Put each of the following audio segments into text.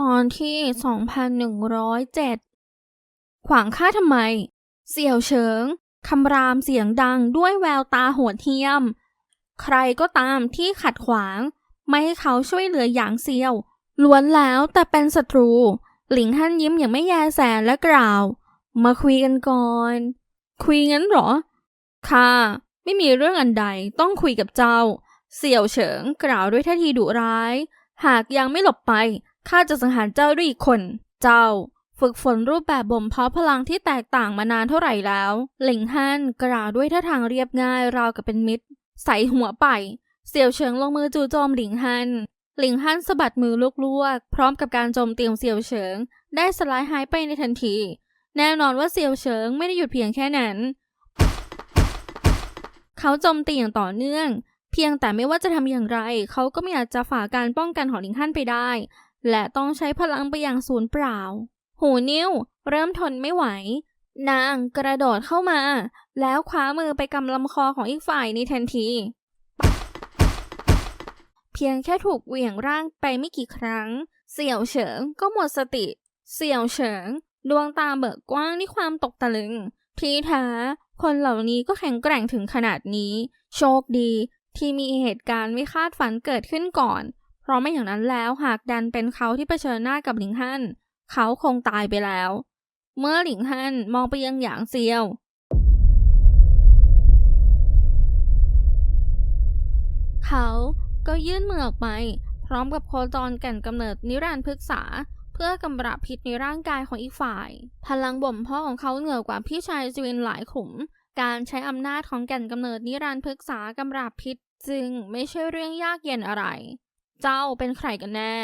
ตอนที่ 2107 ขวางข้าทำไม เสี่ยวเฉิงคำรามเสียงดังด้วยแววตาโหดเหี้ยม ใครก็ตามที่ขัดขวาง ไม่ให้เขาช่วยเหลือหยางเซียว ล้วนแล้วแต่เป็นศัตรู หลิงฮั่นยิ้มอย่างไม่แยแสและกล่าว มาคุยกันก่อน คุยงั้นเหรอค่ะไม่มีเรื่องอันใดต้องคุยกับเจ้า เสี่ยวเฉิงกล่าวด้วยท่าทีดุร้าย หากยังไม่หลบไป ข้าจะสังหารเจ้าด้วยอีกคน เจ้า ฝึกฝนรูปแบบบ่มเพาะพลังที่แตกต่างมานานเท่าไหร่แล้ว หลิงฮั่นกล่าวด้วยท่าทางเรียบง่ายราวกับเป็นมิตร ใส่หัวไป เสี่ยวเฉิงลงมือจู่โจมหลิงฮั่นหลิงฮั่นสะบัดมือลวกๆพร้อมกับการโจมตีของเสี่ยวเฉิง ได้สลายหายไปในทันที แน่นอนว่าเสี่ยวเฉิงไม่ได้หยุดเพียงแค่นั้น เขาโจมตีอย่างต่อเนื่อง เพียงแต่ไม่ว่าจะทำอย่างไร เขาก็ไม่อาจจะฝ่าการป้องกันของหลิงฮั่นไปได้ และต้องใช้พลังไปอย่างสูญเปล่า หูนิ้ว เริ่มทนไม่ไหว นางกระโดดเข้ามา แล้วคว้ามือไปกำลำคอของอีกฝ่ายในทันที เพียงแค่ถูกเหวี่ยงร่างไปไม่กี่ครั้ง เสี่ยวเฉิงก็หมดสติ เสี่ยวเฉิง ดวงตาเบิกกว้างด้วยความตกตะลึง ทีท้คนเหล่านี้ก็แข็งแกร่งถึงขนาดนี้ โชคดีที่มีเหตุการณ์ไม่คาดฝันเกิดขึ้นก่อน เพราะไม่อย่างนั้นแล้วหากดันเป็นเขาที่เผชิญหน้ากับหลิงฮั่นเขาคงตายไปแล้ว เมื่อหลิงฮั่นมองไปยังหยางเซียว เขาก็ยื่นมือออกไป พร้อมกับโคจรแก่นกำเนิดนิรันดร์พฤกษา เพื่อกำราบพิษในร่างกายของอีกฝ่าย พลังบ่มเพาะของเขาเหนือกว่าพี่ชายจวินหลายขุม การใช้อำนาจของแก่นกำเนิดนิรันดร์พฤกษากำราบพิษจึงไม่ใช่เรื่องยากเย็นอะไร เจ้าเป็นใครกันแน่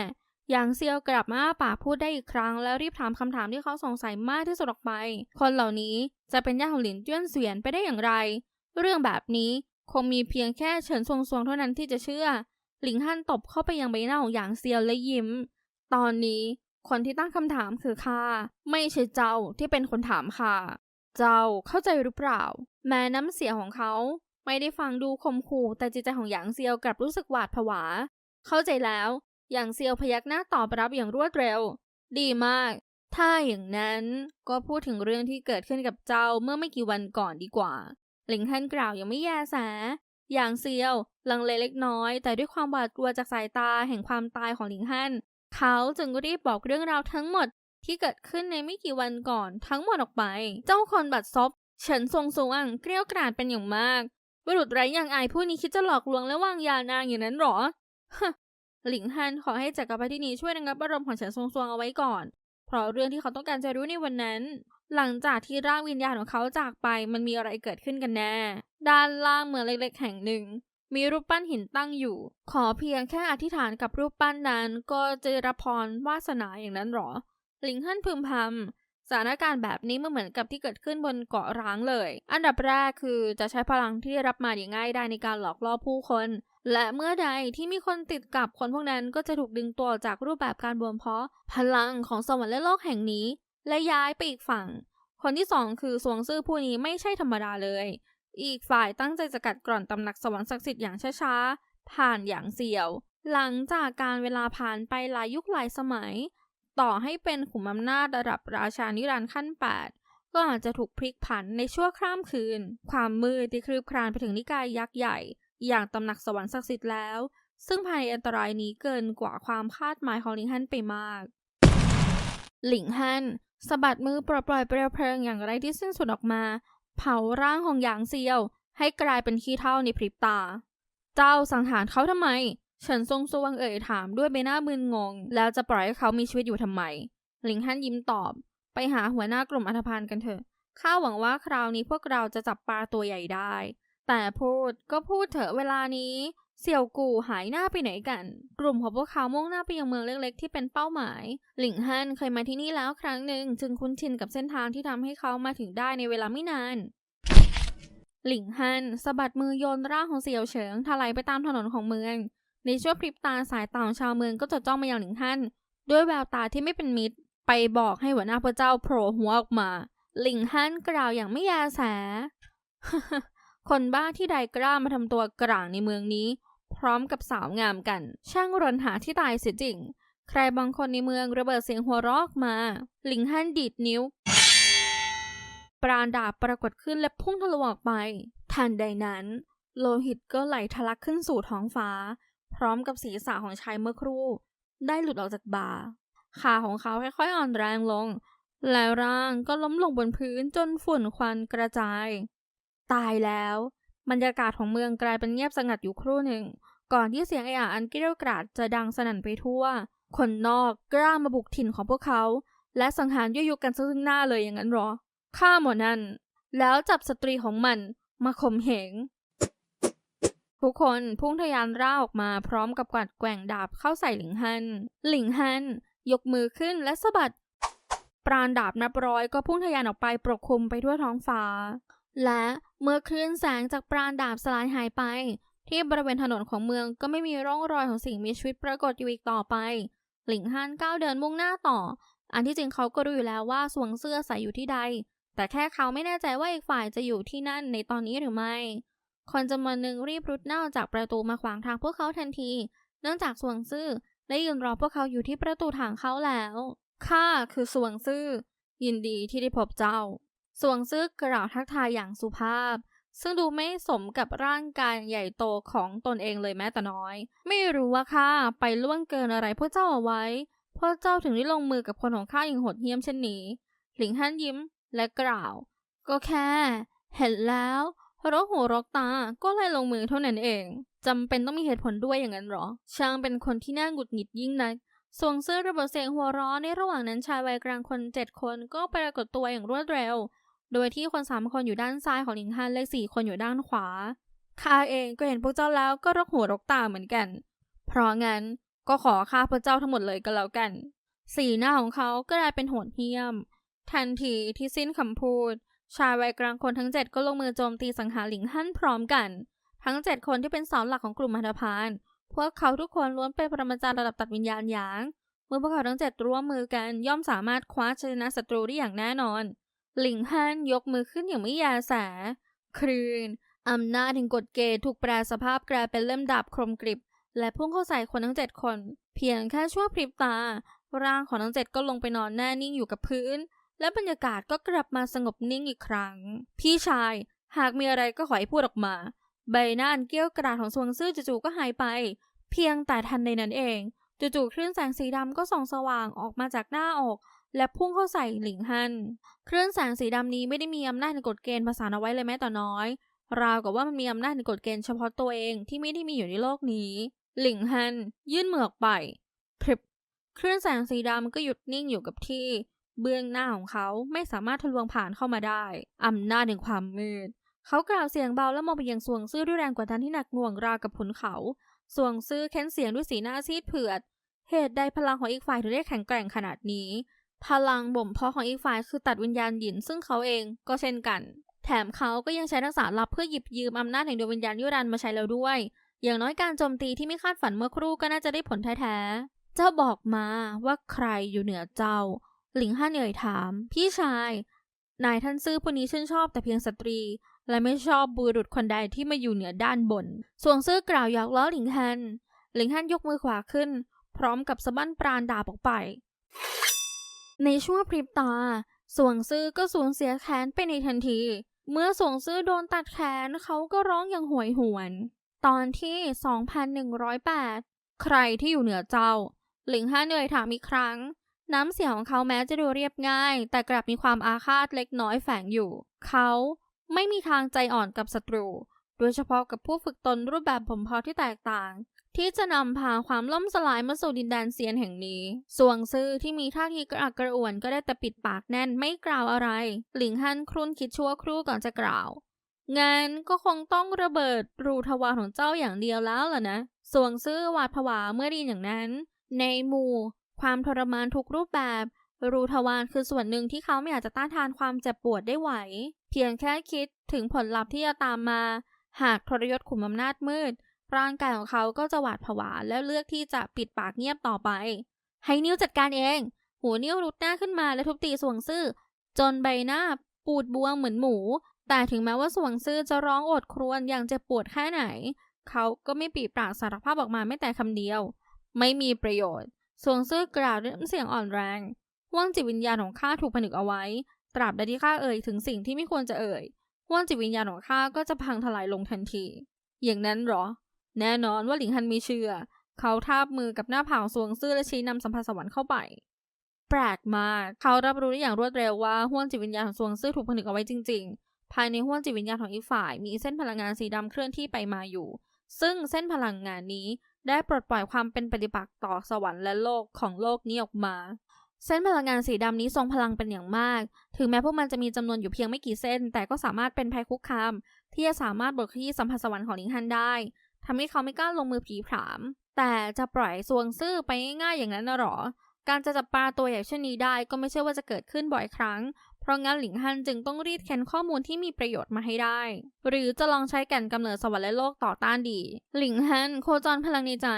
หยางเซียวกลับมาอ้าปากพูดได้อีกครั้ง แล้วรีบถามคำถามที่เขาสงสัยมากที่สุดออกไป คนเหล่านี้จะเป็นญาติของหลินเจี้ยนเสวียนไปได้อย่างไร เรื่องแบบนี้คงมีเพียงแค่เฉินซวงซวงเท่านั้นที่จะเชื่อ หลิงฮั่นตบเข้าไปยังใบหน้าของหยางเซียวและยิ้ม ตอนนี้คนที่ตั้งคำถามคือข้าไม่ใช่เจ้าที่เป็นคนถามค่ะ เจ้าเข้าใจหรือเปล่า แม้น้ำเสียงของเขา ไม่ได้ฟังดูคมขู่แต่จิตใจของหยางเซียวกลับรู้สึกหวาดผวา เข้าใจแล้วหยางเซียวพยักหน้าตอบรับอย่างรวดเร็ว ดีมาก ถ้าอย่างนั้นก็พูดถึงเรื่องที่เกิดขึ้นกับเจ้าเมื่อไม่กี่วันก่อนดีกว่า หลิงฮั่นกล่าวยังไม่แยแส อย่างเซียว ลังเลเล็กน้อย แต่ด้วยความหวาดกลัวจากสายตาแห่งความตายของหลิงฮั่นเขาจึงรีบบอกเรื่องราวทั้งหมดที่เกิดขึ้นในไม่กี่วันก่อนทั้งหมดออกไป เจ้าคนบัดซบเฉินทรงสวงเกลี้ยวกราดเป็นอย่างมากบุรุษไร้อย่างอายผู้นี้คิดจะหลอกลวงและวางยานางอย่างนั้นหรอ หลิงฮันขอให้จักรพรรดินีช่วยระงับอารมณ์ของเฉินทรงสวงเอาไว้ก่อน เพราะเรื่องที่เขาต้องการจะรู้ในวันนั้น หลังจากที่ร่างวิญญาณของเขาจากไปมันมีอะไรเกิดขึ้นกันแน่ ด้านล่างเมืองเล็กๆ แห่งหนึ่ง มีรูปปั้นหินตั้งอยู่ ขอเพียงแค่อธิษฐานกับรูปปั้นนั้น ก็จะรับพรวาสนาอย่างนั้นหรอ หลิงฮั่นพึมพำสถานการณ์แบบนี้มันเหมือนกับที่เกิดขึ้นบนเกาะร้างเลย อันดับแรกคือจะใช้พลังที่ได้รับมาอย่างง่ายได้ในการหลอกล่อผู้คน และเมื่อใดที่มีคนติดกับคนพวกนั้นก็จะถูกดึงตัวจากรูปแบบการบ่มเพาะพลังของสวรรค์และโลกแห่งนี้ และย้ายไปอีกฝั่ง คนที่สองคือสวงซื่อผู้นี้ไม่ใช่ธรรมดาเลย อีกฝ่ายตั้งใจจะกัดกร่อนตำหนักสวรรค์ศักดิ์สิทธิ์อย่างช้าๆ ผ่านอย่างเสียว หลังจากการเวลาผ่านไปหลายยุคหลายสมัย ต่อให้เป็นขุมอำนาจระดับราชานิรันดร์ขั้นแปดก็อาจจะถูกพลิกผันในชั่วข้ามคืน ความมืดที่คลืบคลานไปถึงนิกายยักษ์ใหญ่ อย่างตำหนักสวรรค์ศักดิ์สิทธิ์แล้ว ซึ่งภายในอันตรายนี้เกินกว่าความคาดหมายของหลิงฮั่นไปมาก หลิงฮั่นสะบัดมือปล่อยปล่อยเปลวเพลิงอย่างไรที่สิ้นสุดออกมา เผาร่างของหยางเซียว ให้กลายเป็นขี้เท่าในพริบตา เจ้าสังหารเขาทำไมเฉินทรงสวงเอ่ยถามด้วยใบหน้ามึนงง แล้วจะปล่อยให้เขามีชีวิตอยู่ทำไม หลิงฮั่นยิ้มตอบ ไปหาหัวหน้ากลุ่มอัธพาลกันเถอะ ข้าหวังว่าคราวนี้พวกเราจะจับปลาตัวใหญ่ได้ แต่พูดก็พูดเถอะเวลานี้ เสี่ยวกูหายหน้าไปไหนกัน กลุ่มของพวกเขามุ่งหน้าไปยังเมืองเล็กๆ ที่เป็นเป้าหมาย หลิงฮั่นเคยมาที่นี่แล้วครั้งหนึ่งจึงคุ้นชินกับเส้นทางที่ทำให้เขามาถึงได้ในเวลาไม่นานหลิงฮันสะบัดมือโยนร่างของเสี่ยวเฉิงถลายไปตามถนนของเมือง ในช่วงพริบตาสายตาของชาวเมืองก็จดจ้องมายังหลิงฮันด้วยแววตาที่ไม่เป็นมิตร ไปบอกให้หัวหน้าพระเจ้าโผล่หัวออกมา หลิงฮันกล่าวอย่างไม่ยาแส คนบ้าที่ใดกล้ามาทำตัวกลางในเมืองนี้ พร้อมกับสาวงามกัน ช่างรนหาที่ตายเสียจริง ใครบางคนในเมืองระเบิดเสียงหัวรอกมา หลิงฮั่นดีดนิ้ว ปราณดาบปรากฏขึ้นและพุ่งทะลุออกไป ทันใดนั้น โลหิตก็ไหลทะลักขึ้นสู่ท้องฟ้า พร้อมกับศีรษะของชายเมื่อครู่ ได้หลุดออกจากบ่าขาของเขาค่อยๆอ่อนแรงลง แล้วร่างก็ล้มลงบนพื้นจนฝุ่นควันกระจาย ตายแล้ว บรรยากาศของเมืองกลายเป็นเงียบสงัดอยู่ครู่หนึ่ง ก่อนที่เสียงไออาอันเกรียวกราดจะดังสนั่นไปทั่ว คนนอกกล้ามาบุกถิ่นของพวกเขา และสังหารยั่วยุกันซึ่งหน้าเลยอย่างนั้นหรอฆ่าหมดนั่น แล้วจับสตรีของมันมาข่มเหงทุกคนพุ่งทะยานร่าออกมาพร้อมกับกวัดแกว่งดาบเข้าใส่หลิงฮัน หลิงฮัน ยกมือขึ้นและสะบัด ปราณดาบนับร้อยก็พุ่งทะยานออกไปปกคลุมไปทั่วท้องฟ้า และ เมื่อคลื่นแสงจากปราณดาบสลายหายไป ที่บริเวณถนนของเมืองก็ไม่มีร่องรอยของสิ่งมีชีวิตปรากฏอยู่อีกต่อไป หลิงฮันก้าวเดินมุ่งหน้าต่อ อันที่จริงเขาก็รู้อยู่แล้วว่าสวงเสื้อใส่อยู่ที่ใด แต่แค่เขาไม่แน่ใจว่าอีกฝ่ายจะอยู่ที่นั่นในตอนนี้หรือไม่ คนจำนวนหนึ่งรีบรุดหน้าออกจากประตูมาขวางทางพวกเขาทันที เนื่องจากสวงซื่อได้ยืนรอพวกเขาอยู่ที่ประตูทางเข้าแล้วข้าคือสวงซื่อยินดีที่ได้พบเจ้า สวงซื่อกล่าวทักทายอย่างสุภาพ ซึ่งดูไม่สมกับร่างกายใหญ่โตของตนเองเลยแม้แต่น้อย ไม่รู้ว่าข้าไปล่วงเกินอะไรพวกเจ้าเอาไว้ พวกเจ้าถึงได้ลงมือกับคนของข้าอย่างโหดเหี้ยมเช่นนี้ หลิงฮั่นยิ้มและกล่าว ก็แค่ เห็นแล้วรกหูรกตา ก็เลยลงมือเท่านั้นเองจำเป็นต้องมีเหตุผลด้วยอย่างนั้นหรอ ช่างเป็นคนที่น่าหงุดหงิดยิ่งนักสวงเสื้อระเบิดเสียงหัวร้อในระหว่างนั้นชายวัยกลางคนเจ็ดคนก็ปรากฏตัวอย่างรวดเร็ว โดยที่คนสามคนอยู่ด้านซ้ายของหลิงฮันและสี่คนอยู่ด้านขวาข้าเองก็เห็นพวกเจ้าแล้วก็รกหัวรกตาเหมือนกัน เพราะงั้นก็ขอฆ่าพวกเจ้าทั้งหมดเลยก็แล้วกัน สีหน้าของเขาก็กลายเป็นโหดเหี้ยม ทันทีที่สิ้นคำพูด ชายวัยกลางคนทั้งเจ็ดก็ลงมือโจมตีสังหารหลิงฮั่นพร้อมกัน ทั้งเจ็ดคนที่เป็นเสาหลักของกลุ่มหัตพาน พวกเขาทุกคนล้วนเป็นปรมาจารย์ระดับตัดวิญญาณหยาง เมื่อพวกเขาทั้งเจ็ดร่วมมือกันย่อมสามารถคว้าชนะศัตรูได้อย่างแน่นอน หลิงฮั่นยกมือขึ้นอย่างไม่ยาแสคลืนอำนาจแห่งกฎเกณฑ์ถูกแปลสภาพกลายเป็นเล่มดาบคมกริบ และพุ่งเข้าใส่คนทั้งเจ็ดคน เพียงแค่ชั่วพริบตา ร่างของทั้งเจ็ดก็ลงไปนอนแน่นิ่งอยู่กับพื้น และบรรยากาศก็กลับมาสงบนิ่งอีกครั้ง พี่ชาย หากมีอะไรก็ขอให้พูดออกมา ใบหน้าอันเกี้ยวกราดของสวงซื่อจู่ๆก็หายไป เพียงแต่ทันในนั้นเอง จู่ๆคลื่นแสงสีดำก็ส่องสว่างออกมาจากหน้าอก และพุ่งเข้าใส่หลิงฮัน คลื่นแสงสีดำนี้ไม่ได้มีอำนาจในกฎเกณฑ์ภาษาเอาไว้เลยแม้แต่น้อย ราวกับว่ามันมีอำนาจในกฎเกณฑ์เฉพาะตัวเองที่ไม่ได้มีอยู่ในโลกนี้ หลิงฮัน ยื่นมือออกไปพริบคลื่นแสงสีดำก็หยุดนิ่งอยู่กับที่ เบื้องหน้าของเขาไม่สามารถทะลวงผ่านเข้ามาได้อำนาจแห่งความมืด เขากล่าวเสียงเบาและมองไปยังสวงซื่อด้วยแรงกดดันที่หนักหน่วงราวกับขุนเขาสวงซื่อเค้นเสียงด้วยสีหน้าซีดเผือด เหตุใดพลังของอีกฝ่ายถึงได้แข็งแกร่งขนาดนี้ พลังบ่มเพาะของอีกฝ่ายคือตัดวิญญาณหยินซึ่งเขาเองก็เช่นกัน แถมเขาก็ยังใช้ทักษะลับเพื่อหยิบยืมอำนาจแห่งดวงวิญญาณยุรันมาใช้แล้วด้วย อย่างน้อยการโจมตีที่ไม่คาดฝันเมื่อครู่ก็น่าจะได้ผลแท้ๆ เจ้าบอกมาว่าใครอยู่เหนือเจ้า หลิงฮั่นเอ่ยถาม พี่ชาย นายท่านซื่อผู้นี้ชื่นชอบแต่เพียงสตรี และไม่ชอบบุรุษคนใดที่มาอยู่เหนือด้านบน สวงซื่อกล่าวหยอกล้อหลิงฮัน หลิงฮั่นยกมือขวาขึ้น พร้อมกับสะบั้นปราณดาบออกไป ในช่วงพริบตา สวงซื่อก็สูญเสียแขนไปในทันที เมื่อสวงซื่อโดนตัดแขนเขาก็ร้องอย่างหวยหวน ตอนที่ 2108 ใครที่อยู่เหนือเจ้า หลิงห้าเหนื่อยถามอีกครั้ง น้ำเสียงของเขาแม้จะดูเรียบง่าย แต่กลับมีความอาฆาตเล็กน้อยแฝงอยู่ เขาไม่มีทางใจอ่อนกับศัตรู โดยเฉพาะกับผู้ฝึกตนรูปแบบผมพาที่แตกต่าง ที่จะนำพาความล่มสลายมาสู่ดินแดนเซียนแห่งนี้ สวงซื่อที่มีท่าทีกระอักกระอ่วนก็ได้แต่ปิดปากแน่นไม่กล่าวอะไร หลิงฮั่นครุ่นคิดชั่วครู่ก่อนจะกล่าวงั้นก็คงต้องระเบิดรูทวารของเจ้าอย่างเดียวแล้วล่ะนะ สวงซื่อหวาดผวาเมื่อดยินอย่างนั้น ในหมู่ ความทรมานทุกรูปแบบ รูทวารคือส่วนหนึ่งที่เขาไม่อาจจะต้านทานความเจ็บปวดได้ไหว เพียงแค่คิดถึงผลลัพธ์ที่จะตามมา หากทรยศขุมอำนาจมืด ร่างกายของเขาก็จะหวาดผวาและเลือกที่จะปิดปากเงียบต่อไป ให้นิ้วจัดการเอง หูนิ้วรุดหน้าขึ้นมาและทุบตีสวงซื่อ จนใบหน้าปูดบวมเหมือนหมู แต่ถึงแม้ว่าสวงซื่อจะร้องโอดครวญอย่างเจ็บปวดแค่ไหน เขาก็ไม่ปีปากสารภาพออกมาไม่แต่คำเดียว ไม่มีประโยชน์ สวงซื่อกล่าวด้วยเสียงอ่อนแรงห้วงจิตวิญญาณของข้าถูกผนึกเอาไว้ ตราบใดที่ข้าเอ่ยถึงสิ่งที่ไม่ควรจะเอ่ยห้วงจิตวิญญาณของข้าก็จะพังทลายลงทันที อย่างนั้นหรอ แน่นอนว่าหลิงฮันมีเชื่อ เขาทาบมือกับหน้าผากของสวงซื่อและชี้นำสัมผัสสวรรค์เข้าไป แปลกมาก เขารับรู้ได้อย่างรวดเร็วว่าห้วงจิตวิญญาณของสวงซื่อถูกผนึกเอาไว้จริง ๆ ภายในห้วงจิตวิญญาณของอีกฝ่าย มีเส้นพลังงานสีดำเคลื่อนที่ไปมาอยู่ ซึ่งเส้นพลังงานนี้ได้ปลดปล่อยความเป็นปฏิปักษ์ต่อสวรรค์และโลกของโลกนี้ออกมา เส้นพลังงานสีดำนี้ทรงพลังเป็นอย่างมาก ถึงแม้พวกมันจะมีจำนวนอยู่เพียงไม่กี่เส้น แต่ก็สามารถเป็นภัยคุกคามที่จะสามารถบดขยี้สัมผัสสวรรค์ของลิงฮันได้ ทำให้เขาไม่กล้าลงมือผีผาม แต่จะปล่อยซวงซื่อไปง่ายๆอย่างนั้นหรอ การจะจับปลาตัวใหญ่เช่นนี้ได้ก็ไม่ใช่ว่าจะเกิดขึ้นบ่อยครั้ง เพราะงั้นหลิงฮันจึงต้องรีดเค้นข้อมูลที่มีประโยชน์มาให้ได้ หรือจะลองใช้แก่นกำเนิดสวรรค์และโลกต่อต้านดี หลิงฮันโคจรพลังในใจ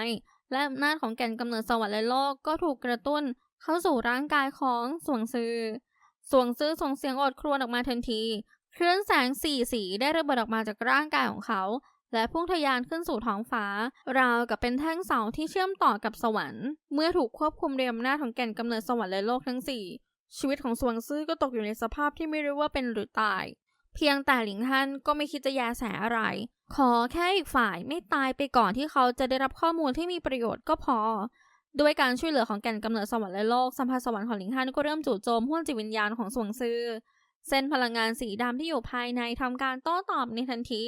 และอำนาจของแก่นกำเนิดสวรรค์และโลกก็ถูกกระตุ้น เข้าสู่ร่างกายของสวงซือสวงซือส่งเสียงโอดครวญออกมาทันที เคลื่อนแสงสี่สีได้ระเบิดออกมาจากร่างกายของเขา และพุ่งทะยานขึ้นสู่ท้องฟ้า ราวกับเป็นแท่งเสาที่เชื่อมต่อกับสวรรค์ เมื่อถูกควบคุมด้วยอำนาจของแก่นกำเนิดสวรรค์และโลกทั้งสี่ชีวิตของสวงซื่อก็ตกอยู่ในสภาพที่ไม่รู้ว่าเป็นหรือตาย เพียงแต่หลิงฮันก็ไม่คิดจะแยแสอะไร ขอแค่อีกฝ่ายไม่ตายไปก่อนที่เขาจะได้รับข้อมูลที่มีประโยชน์ก็พอ ด้วยการช่วยเหลือของแก่นกำเนิดสวรรค์และโลกสัมผัสสวรรค์ของหลิงฮันก็เริ่มจู่โจมห้วงจิตวิญญาณของสวงซือเส้นพลังงานสีดำที่อยู่ภายในทำการโต้ตอบในทันที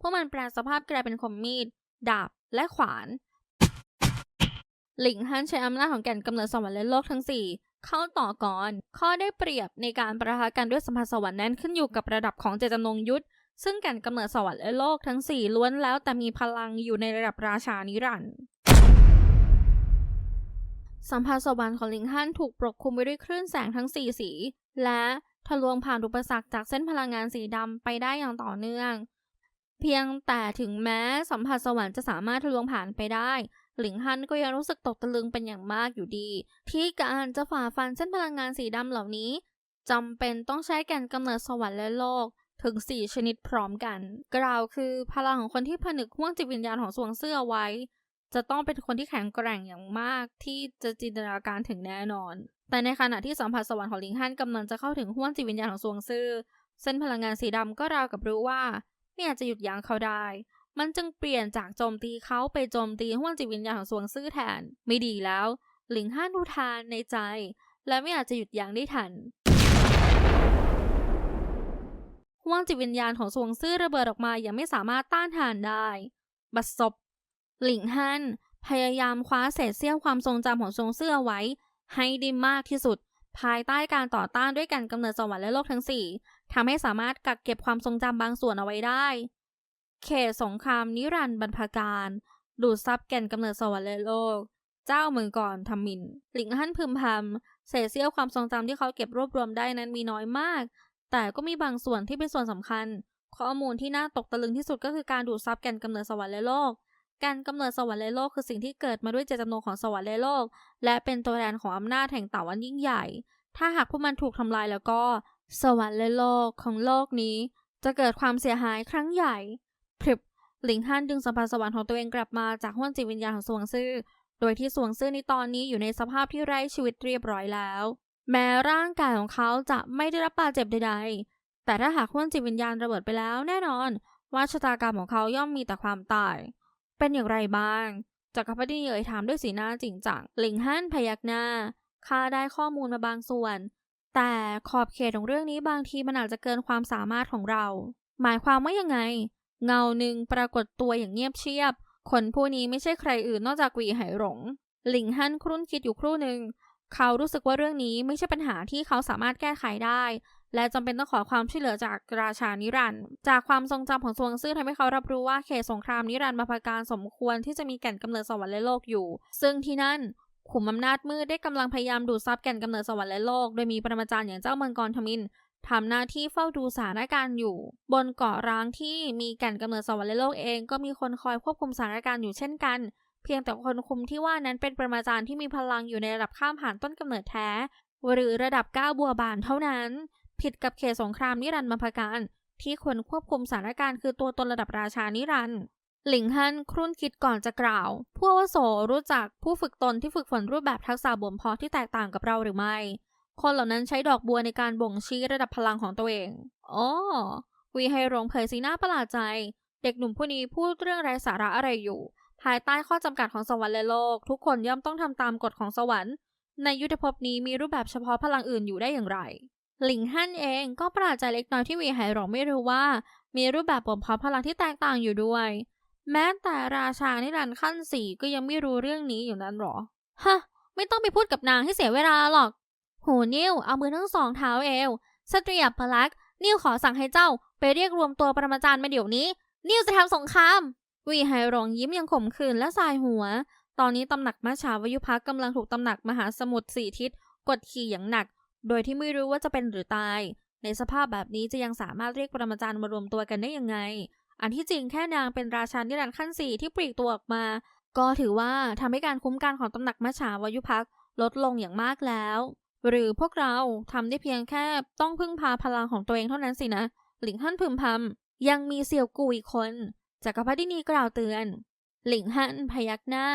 พวกมันแปลสภาพกลายเป็นคมมีด ดาบ และขวาน หลิงฮันใช้อำนาจของแก่นกำเนิดสวรรค์และโลกทั้งสี่เข้าต่อก่อน ข้อได้เปรียบในการประทะกันด้วยสัมผัสสวรรค์นั้นขึ้นอยู่กับระดับของเจตจำนงยุทธซึ่งแก่นกำเนิดสวรรค์และโลกทั้งสี่ล้วนแล้วแต่มีพลังอยู่ในระดับราชานิรันดร์สัมผัสสวรรค์ของลิงฮันถูกปกคลุมไปด้วยคลื่นแสงทั้งสี่สี และทะลวงผ่านอุปสรรคจากเส้นพลังงานสีดำไปได้อย่างต่อเนื่อง เพียงแต่ถึงแม้สัมผัสสวรรค์จะสามารถทะลวงผ่านไปได้ หลิงฮันก็ยังรู้สึกตกตะลึงเป็นอย่างมากอยู่ดี ที่การจะฝ่าฟันเส้นพลังงานสีดำเหล่านี้จำเป็นต้องใช้แก่นกำเนิดสวรรค์และโลกถึง 4 ชนิดพร้อมกัน กล่าวคือพลังของคนที่ผนึกห่วงจิตวิญญาณของสวงเสื้อไว้ จะต้องเป็นคนที่แข็งแกร่งอย่างมากที่จะจินตนาการถึงแน่นอน แต่ในขณะที่สัมผัสสวรรค์ของลิงฮันกำลังจะเข้าถึงห้วงจิตวิญญาณของสวงซื่อเส้นพลังงานสีดำก็ราวกับรู้ว่า ไม่อาจจะหยุดยั้งเขาได้ มันจึงเปลี่ยนจากโจมตีเขาไปโจมตีห้วงจิตวิญญาณของสวงซื่อแทน ไม่ดีแล้ว หลิงฮันอุทานในใจ และไม่อาจจะหยุดยั้งได้ทันห้วงจิตวิญญาณของสวงซื่อระเบิดออกมาอย่างไม่สามารถต้านทานได้ บัดซบหลิงฮั่นพยายามคว้าเศษเสี้ยวความทรงจำของทรงเสื้อไว้ ให้ได้มากที่สุด ภายใต้การต่อต้านด้วยการกำเนิดสวรรค์และโลกทั้งสี่ ทำให้สามารถกักเก็บความทรงจำบางส่วนเอาไว้ได้ เขตสงครามนิรันดร์บรรพการ ดูดซับแก่นกำเนิดสวรรค์และโลก เจ้าเมืองก่อนทำมิน หลิงฮั่นพึมพำเศษเสี้ยวความทรงจำที่เขาเก็บรวบรวมได้นั้นมีน้อยมาก แต่ก็มีบางส่วนที่เป็นส่วนสำคัญ ข้อมูลที่น่าตกตะลึงที่สุดก็คือการดูดซับแก่นกำเนิดสวรรค์และโลกการกำเนิดสวรรค์และโลกคือสิ่งที่เกิดมาด้วยเจตจำนงของสวรรค์และโลก และเป็นตัวแทนของอำนาจแห่งเต่าอันยิ่งใหญ่ ถ้าหากพวกมันถูกทำลายแล้วก็ สวรรค์และโลกของโลกนี้จะเกิดความเสียหายครั้งใหญ่พริบหลิงฮั่นดึงสัมผัสสวรรค์ของตัวเองกลับมาจากห้วงจิตวิญญาณของสวงซื่อ โดยที่สวงซื่อในตอนนี้อยู่ในสภาพที่ไร้ชีวิตเรียบร้อยแล้ว แม้ร่างกายของเขาจะไม่ได้รับบาดเจ็บใดๆ แต่ถ้าหากห้วงจิตวิญญาณระเบิดไปแล้วแน่นอนว่าชะตากรรมของเขาย่อมมีแต่ความตาย เป็นอย่างไรบ้างจักรพรรดิเอ่ยถามด้วยสีหน้าจริงจังหลิงฮั่นพยักหน้าข้าได้ข้อมูลมาบางส่วน แต่ขอบเขตของเรื่องนี้บางทีมันอาจจะเกินความสามารถของเรา หมายความว่ายังไง เงาหนึ่งปรากฏตัวอย่างเงียบเชียบ คนผู้นี้ไม่ใช่ใครอื่นนอกจากหวีไหหลง หลิงฮั่นครุ่นคิดอยู่ครู่หนึ่ง เขารู้สึกว่าเรื่องนี้ไม่ใช่ปัญหาที่เขาสามารถแก้ไขได้ และจำเป็นต้องขอความช่วยเหลือจากราชานิรันด์จากความทรงจำของสวงซื่อทำให้เขารับรู้ว่าเขตสงครามนิรันดร์มาพการสมควรที่จะมีแก่นกำเนิดสวรรค์และโลกอยู่ ซึ่งที่นั่น ขุมอำนาจมืดได้กำลังพยายามดูดซับแก่นกำเนิดสวรรค์และโลก โดยมีปรมาจารย์อย่างเจ้ามังกรทมินทำหน้าที่เฝ้าดูสถานการณ์อยู่ บนเกาะร้างที่มีแก่นกำเนิดสวรรค์และโลกเอง ก็มีคนคอยควบคุมสถานการณ์อยู่เช่นกัน เพียงแต่คนคุมที่ว่านั้นเป็นปรมาจารย์ที่มีพลังอยู่ในระดับข้ามผ่านต้นกำเนิดแท้ หรือระดับก้าวบัวบานเท่านั้น ผิดกับเขตสงครามนิรันดร์มาพการที่คนควบคุมสถานการณ์คือตัวตนระดับราชานิรันดร์ หลิงฮั่นครุ่นคิดก่อนจะกล่าว ผู้อาวุโสรู้จักผู้ฝึกตนที่ฝึกฝนรูปแบบทักษะบ่มเพาะที่แตกต่างกับเราหรือไม่ คนเหล่านั้นใช้ดอกบัวในการบ่งชี้ระดับพลังของตัวเองอ๋อวีไฮรงเผยสีหน้าประหลาดใจ เด็กหนุ่มผู้นี้พูดเรื่องไร้สาระอะไรอยู่ ภายใต้ข้อจำกัดของสวรรค์และโลก ทุกคนย่อมต้องทำตามกฎของสวรรค์ ในยุทธภพนี้มีรูปแบบเฉพาะพลังอื่นอยู่ได้อย่างไร หลิงฮั่นเองก็ประหลาดใจเล็กน้อยที่วีไฮหลงไม่รู้ว่า มีรูปแบบบ่มเพาะพลังที่แตกต่างอยู่ด้วย แม้แต่ราชานิรันดร์ขั้นสี่ก็ยังไม่รู้เรื่องนี้อยู่นั้นหรอ ฮะ ไม่ต้องไปพูดกับนางให้เสียเวลาหรอกโหนิวเอามือทั้งสองเท้าเอว สตรีอัปลักษ์นิวขอสั่งให้เจ้า ไปเรียกรวมตัวปรมาจารย์มาเดี๋ยวนี้ นิวจะทำสงคราม วีไฮหลงยิ้มยังขมขื่นและสายหัว ตอนนี้ตำหนักมาชาวยุพักกำลังถูกตำหนักมหาสมุทรสี่ทิศกดขี่อย่างหนัก โดยที่ไม่รู้ว่าจะเป็นหรือตาย ในสภาพแบบนี้จะยังสามารถเรียกปรมาจารย์มารวมตัวกันได้ยังไง อันที่จริงแค่นางเป็นราชานิรันดร์ขั้นสี่ที่ปลีกตัวออกมา ก็ถือว่าทำให้การคุ้มกันของตำหนักมหาชาวายุพักลดลงอย่างมากแล้ว หรือพวกเราทำได้เพียงแค่ต้องพึ่งพาพลังของตัวเองเท่านั้นสินะ หลิงฮั่นพึมพำยังมีเสี่ยวกูอีกคนจักรพรรดินีกล่าวเตือน หลิงฮั่นพยักหน้า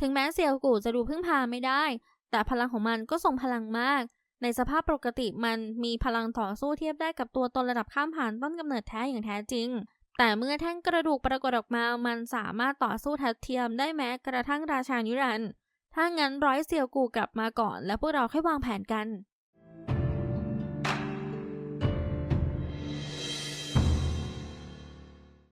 ถึงแม้เสี่ยวกูจะดูพึ่งพาไม่ได้ แต่พลังของมันก็ทรงพลังมากในสภาพปกติมันมีพลังต่อสู้เทียบได้กับตัวตนระดับข้ามผ่านต้นกำเนิดแท้อย่างแท้จริง แต่เมื่อแท่งกระดูกปรากฏออกมา มันสามารถต่อสู้ทัดเทียมได้แม้กระทั่งราชานิรันดร์ถ้างั้นร้อยเสี่ยวกูกลับมาก่อน แล้วพวกเราค่อยวางแผนกัน